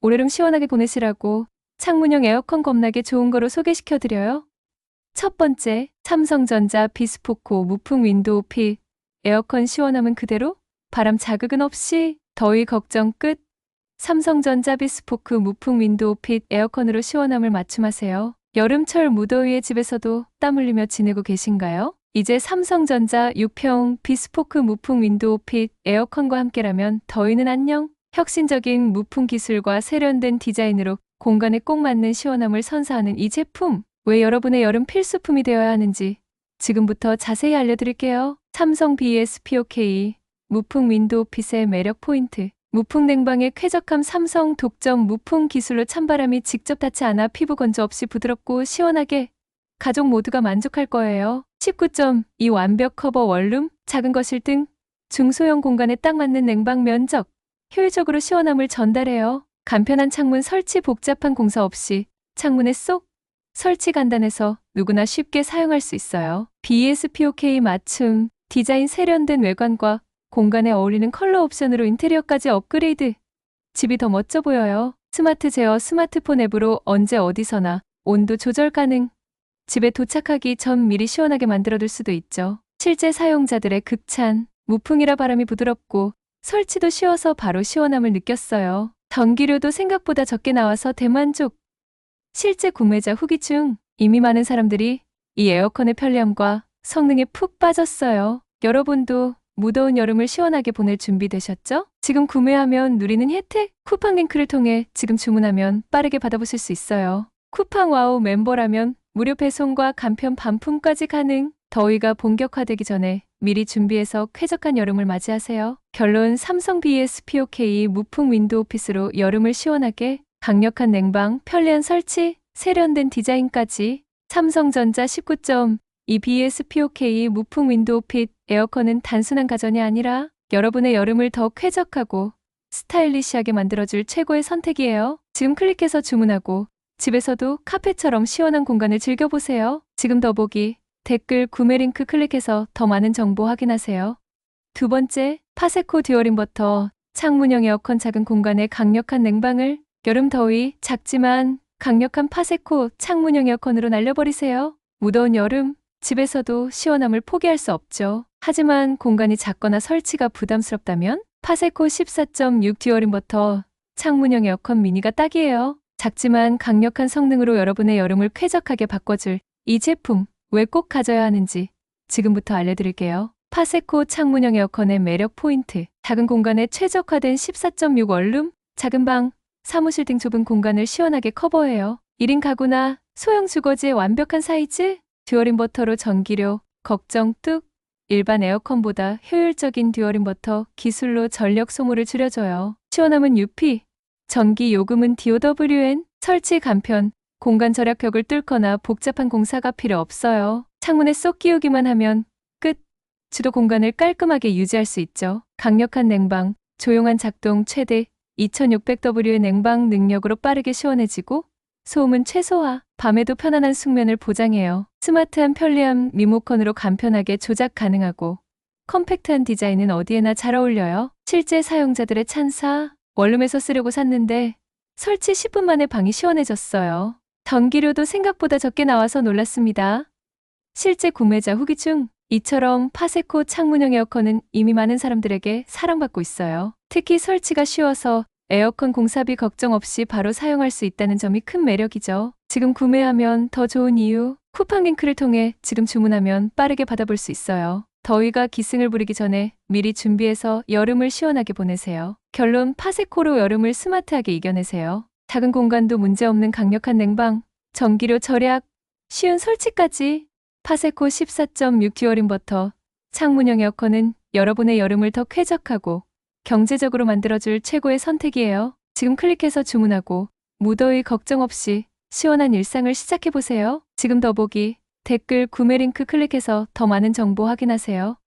올여름 시원하게 보내시라고 창문형 에어컨 겁나게 좋은 거로 소개시켜드려요. 첫 번째, 삼성전자 비스포코 무풍 윈도우 핏. 에어컨 시원함은 그대로, 바람 자극은 없이, 더위 걱정 끝. 삼성전자 비스포크 무풍 윈도우 핏 에어컨으로 시원함을 맞춤하세요. 여름철 무더위에 집에서도 땀 흘리며 지내고 계신가요? 이제 삼성전자 6평 비스포크 무풍 윈도우 핏 에어컨과 함께라면 더위는 안녕. 혁신적인 무풍 기술과 세련된 디자인으로 공간에 꼭 맞는 시원함을 선사하는 이 제품. 왜 여러분의 여름 필수품이 되어야 하는지 지금부터 자세히 알려드릴게요. 삼성 BSPOK 무풍 윈도우 핏의 매력 포인트. 무풍 냉방의 쾌적함 삼성 독점 무풍 기술로 찬바람이 직접 닿지 않아 피부 건조 없이 부드럽고 시원하게 가족 모두가 만족할 거예요. 19.2 완벽 커버 원룸, 작은 거실 등 중소형 공간에 딱 맞는 냉방 면적, 효율적으로 시원함을 전달해요. 간편한 창문 설치 복잡한 공사 없이 창문에 쏙 설치 간단해서 누구나 쉽게 사용할 수 있어요. BSPOK 맞춤, 디자인 세련된 외관과 공간에 어울리는 컬러 옵션으로 인테리어까지 업그레이드. 집이 더 멋져 보여요. 스마트 제어 스마트폰 앱으로 언제 어디서나 온도 조절 가능. 집에 도착하기 전 미리 시원하게 만들어둘 수도 있죠. 실제 사용자들의 극찬, 무풍이라 바람이 부드럽고 설치도 쉬워서 바로 시원함을 느꼈어요. 전기료도 생각보다 적게 나와서 대만족. 실제 구매자 후기 중 이미 많은 사람들이 이 에어컨의 편리함과 성능에 푹 빠졌어요. 여러분도 무더운 여름을 시원하게 보낼 준비 되셨죠? 지금 구매하면 누리는 혜택 쿠팡 링크를 통해 지금 주문하면 빠르게 받아보실 수 있어요. 쿠팡 와우 멤버라면 무료 배송과 간편 반품까지 가능. 더위가 본격화되기 전에 미리 준비해서 쾌적한 여름을 맞이하세요. 결론 삼성 BSPOK 무풍 윈도우 오피스로 여름을 시원하게 강력한 냉방, 편리한 설치, 세련된 디자인까지 삼성전자 19.2 BSPOK 무풍 윈도우 핏 에어컨은 단순한 가전이 아니라 여러분의 여름을 더 쾌적하고 스타일리시하게 만들어줄 최고의 선택이에요. 지금 클릭해서 주문하고 집에서도 카페처럼 시원한 공간을 즐겨보세요. 지금 더보기, 댓글, 구매 링크 클릭해서 더 많은 정보 확인하세요. 두 번째, 파세코 듀얼 인 버터, 창문형 에어컨 작은 공간에 강력한 냉방을 여름 더위 작지만 강력한 파세코 창문형 에어컨으로 날려버리세요. 무더운 여름, 집에서도 시원함을 포기할 수 없죠. 하지만 공간이 작거나 설치가 부담스럽다면 파세코 14.6 듀얼 인버터 창문형 에어컨 미니가 딱이에요. 작지만 강력한 성능으로 여러분의 여름을 쾌적하게 바꿔줄 이 제품 왜 꼭 가져야 하는지 지금부터 알려드릴게요. 파세코 창문형 에어컨의 매력 포인트 작은 공간에 최적화된 14.6 원룸 작은 방 사무실 등 좁은 공간을 시원하게 커버해요. 1인 가구나 소형 주거지의 완벽한 사이즈 듀얼 인버터로 전기료 걱정 뚝 일반 에어컨보다 효율적인 듀얼 인버터 기술로 전력 소모를 줄여줘요. 시원함은 UP 전기 요금은 DOWN, 설치 간편, 공간 절약벽을 뚫거나 복잡한 공사가 필요 없어요. 창문에 쏙 끼우기만 하면 끝. 주도 공간을 깔끔하게 유지할 수 있죠. 강력한 냉방, 조용한 작동 최대 2600W의 냉방 능력으로 빠르게 시원해지고 소음은 최소화, 밤에도 편안한 숙면을 보장해요. 스마트한 편리함 리모컨으로 간편하게 조작 가능하고 컴팩트한 디자인은 어디에나 잘 어울려요. 실제 사용자들의 찬사, 원룸에서 쓰려고 샀는데 설치 10분 만에 방이 시원해졌어요. 전기료도 생각보다 적게 나와서 놀랐습니다. 실제 구매자 후기 중 이처럼 파세코 창문형 에어컨은 이미 많은 사람들에게 사랑받고 있어요. 특히 설치가 쉬워서 에어컨 공사비 걱정 없이 바로 사용할 수 있다는 점이 큰 매력이죠. 지금 구매하면 더 좋은 이유, 쿠팡 링크를 통해 지금 주문하면 빠르게 받아볼 수 있어요. 더위가 기승을 부리기 전에 미리 준비해서 여름을 시원하게 보내세요. 결론 파세코로 여름을 스마트하게 이겨내세요. 작은 공간도 문제없는 강력한 냉방, 전기료 절약, 쉬운 설치까지 파세코 14.6 듀얼 인 버터 창문형 에어컨은 여러분의 여름을 더 쾌적하고 경제적으로 만들어줄 최고의 선택이에요. 지금 클릭해서 주문하고 무더위 걱정 없이 시원한 일상을 시작해보세요. 지금 더보기, 댓글, 구매 링크 클릭해서 더 많은 정보 확인하세요.